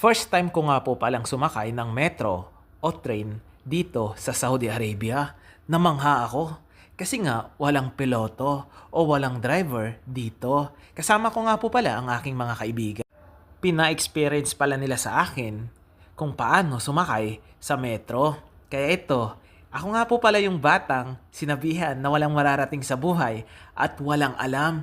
First time ko nga po palang sumakay ng metro o train dito sa Saudi Arabia. Namangha ako kasi nga walang piloto o walang driver dito. Kasama ko nga po pala ang aking mga kaibigan. Pina-experience pala nila sa akin kung paano sumakay sa metro. Kaya ito, ako nga po pala yung batang sinabihan na walang mararating sa buhay at walang alam.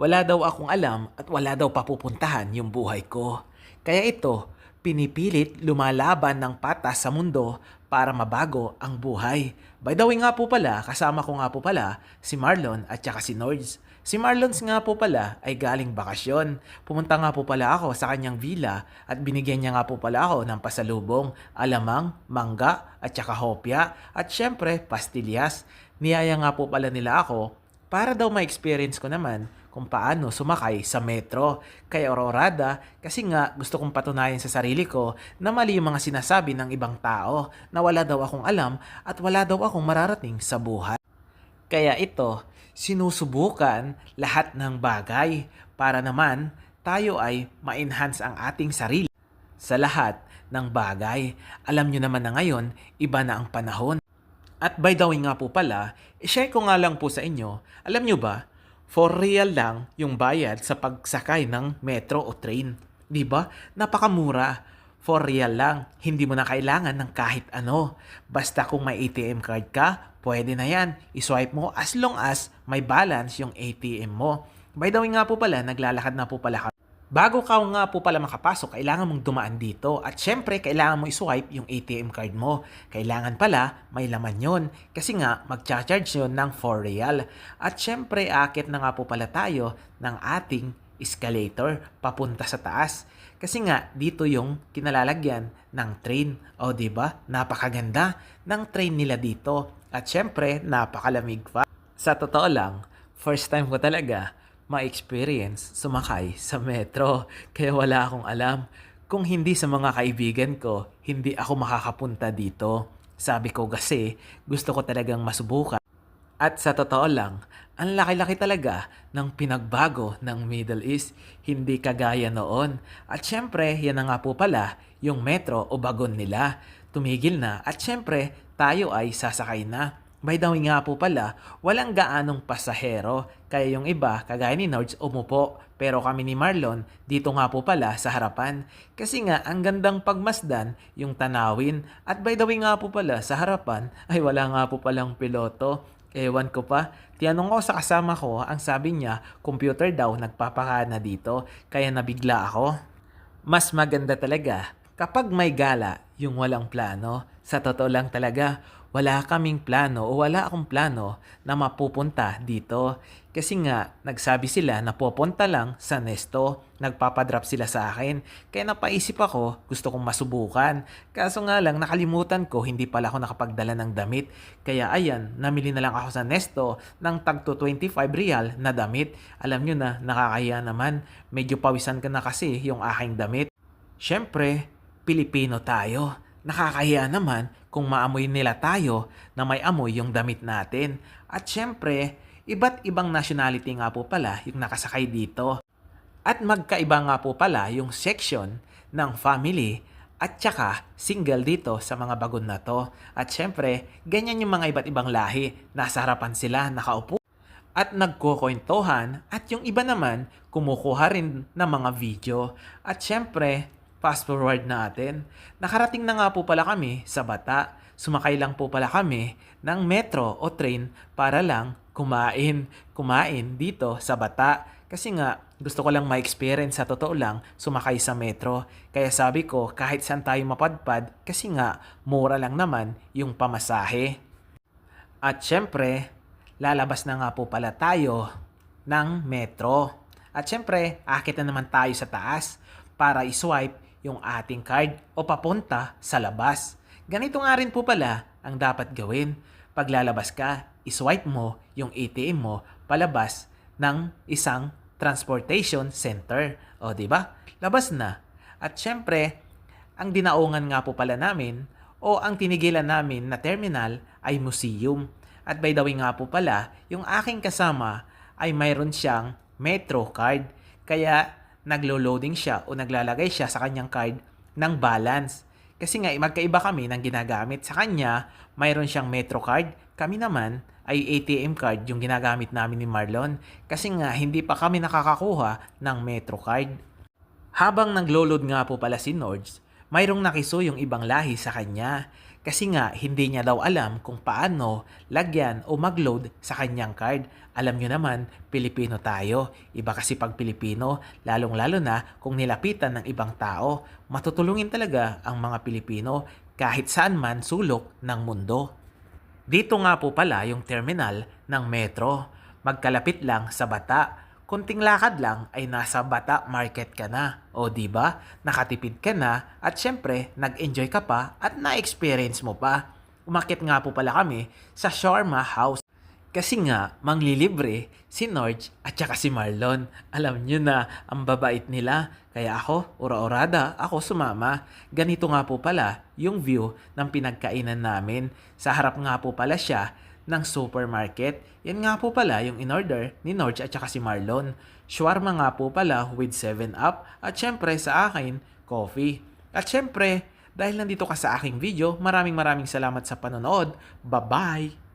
Wala daw akong alam at wala daw papupuntahan yung buhay ko. Kaya ito, pinipilit lumalaban ng patas sa mundo para mabago ang buhay. By the way nga po pala, kasama ko nga po pala si Marlon at saka si Nords. Si Marlons nga po pala ay galing bakasyon. Pumunta nga po pala ako sa kanyang villa at binigyan niya nga po pala ako ng pasalubong, alamang, mangga at saka hopya at syempre pastillas. Niyaya nga po pala nila ako para daw ma-experience ko naman kung paano sumakay sa metro. Kaya ororada kasi nga gusto kong patunayan sa sarili ko na mali yung mga sinasabi ng ibang tao na wala daw akong alam at wala daw akong mararating sa buhay. Kaya ito, sinusubukan lahat ng bagay para naman tayo ay ma-enhance ang ating sarili sa lahat ng bagay. Alam nyo naman na ngayon, iba na ang panahon. At by the way nga po pala, i-share ko nga lang po sa inyo, alam nyo ba, for real lang yung bayad sa pagsakay ng metro o train. Di ba? Napakamura. For real lang. Hindi mo na kailangan ng kahit ano. Basta kung may ATM card ka, pwede na yan. I-swipe mo as long as may balance yung ATM mo. By the way nga po pala, naglalakad na po pala kami. Bago ka nga po pala makapasok, kailangan mong dumaan dito. At syempre, kailangan mo iswipe yung ATM card mo. Kailangan pala, may laman yon Kasi nga, magcha-charge yun ng 4 real. At syempre, akit na nga po pala tayo ng ating escalator papunta sa taas. Kasi nga, dito yung kinalalagyan ng train. O, di ba? Napakaganda ng train nila dito. At syempre, napakalamig pa. Sa totoo lang, first time ko talaga ma-experience sumakay sa metro. Kaya wala akong alam. Kung hindi sa mga kaibigan ko, hindi ako makakapunta dito. Sabi ko kasi, gusto ko talagang masubukan. At sa totoo lang, ang laki-laki talaga ng pinagbago ng Middle East, hindi kagaya noon. At syempre, yan na nga po pala yung metro o bagon nila. Tumigil na at syempre, tayo ay sasakay na. The way nga po pala, walang gaanong pasahero. Kaya yung iba, kagaya ni Nords, umupo. Pero kami ni Marlon, dito nga po pala sa harapan. Kasi nga, ang gandang pagmasdan yung tanawin. At by the way nga po pala, sa harapan, ay wala nga po palang piloto. Ewan ko pa. Tiyanong ko sa kasama ko, ang sabi niya, computer daw nagpapakana dito. Kaya nabigla ako. Mas maganda talaga kapag may gala yung walang plano. Sa totoo lang talaga, wala kaming plano o wala akong plano na mapupunta dito. Kasi nga, nagsabi sila na pupunta lang sa Nesto. Nagpapadrop sila sa akin. Kaya napaisip ako, gusto kong masubukan. Kaso nga lang, nakalimutan ko, hindi pala ako nakapagdala ng damit. Kaya ayan, namili na lang ako sa Nesto ng tagto 25 real na damit. Alam nyo na, nakakaya naman. Medyo pawisan ka na kasi yung aking damit. Siyempre, Pilipino tayo. Nakakahiya naman kung maamoy nila tayo na may amoy yung damit natin. At syempre, iba't ibang nationality nga po pala yung nakasakay dito. At magkaiba nga po pala yung section ng family at saka single dito sa mga bagon na to. At syempre, ganyan yung mga iba't ibang lahi. Nasa harapan sila, nakaupo at nagkukwentuhan at yung iba naman kumukuha rin ng mga video. At syempre, fast forward natin. Nakarating na nga po pala kami sa Bata. Sumakay lang po pala kami ng metro o train para lang kumain. Kumain dito sa Bata. Kasi nga, gusto ko lang ma-experience sa totoo lang sumakay sa metro. Kaya sabi ko, kahit saan tayo mapadpad, kasi nga, mura lang naman yung pamasahe. At syempre, lalabas na nga po pala tayo ng metro. At syempre, akit na naman tayo sa taas para iswipe yung ating card o papunta sa labas. Ganito nga rin po pala ang dapat gawin. Pag lalabas ka, iswipe mo yung ATM mo palabas ng isang transportation center. O, di ba? Labas na. At syempre, ang dinaungan nga po pala namin o ang tinigilan namin na terminal ay museum. At by the way nga po pala, yung aking kasama ay mayroon siyang Metro card. Kaya naglo-loading siya o naglalagay siya sa kanyang card ng balance. Kasi nga, eh, magkaiba kami ng ginagamit. Sa kanya, mayroon siyang Metro card. Kami naman ay ATM card yung ginagamit namin ni Marlon. Kasi nga, hindi pa kami nakakakuha ng Metro card. Habang naglolod nga po pala si Nords, mayroong nakiso yung ibang lahi sa kanya. Kasi nga, hindi niya daw alam kung paano lagyan o magload sa kanyang card. Alam nyo naman, Pilipino tayo. Iba kasi pag Pilipino, lalong-lalo na kung nilapitan ng ibang tao. Matutulungin talaga ang mga Pilipino kahit saan man sulok ng mundo. Dito nga po pala yung terminal ng metro. Magkalapit lang sa bata. Kunting lakad lang ay nasa bata market ka na. O di ba? Nakatipid ka na at syempre nag-enjoy ka pa at na-experience mo pa. Umakit nga po pala kami sa Shawarma House. Kasi nga, manglilibre si Norge at saka si Marlon. Alam nyo na, ang babait nila. Kaya ako, ura-urada, ako sumama. Ganito nga po pala yung view ng pinagkainan namin. Sa harap nga po pala siya ng supermarket. Yan nga po pala yung in-order ni Norge at saka si Marlon. Shawarma nga po pala with 7-Up at syempre sa akin, coffee. At syempre, dahil nandito ka sa aking video, maraming maraming salamat sa panonood. Bye-bye!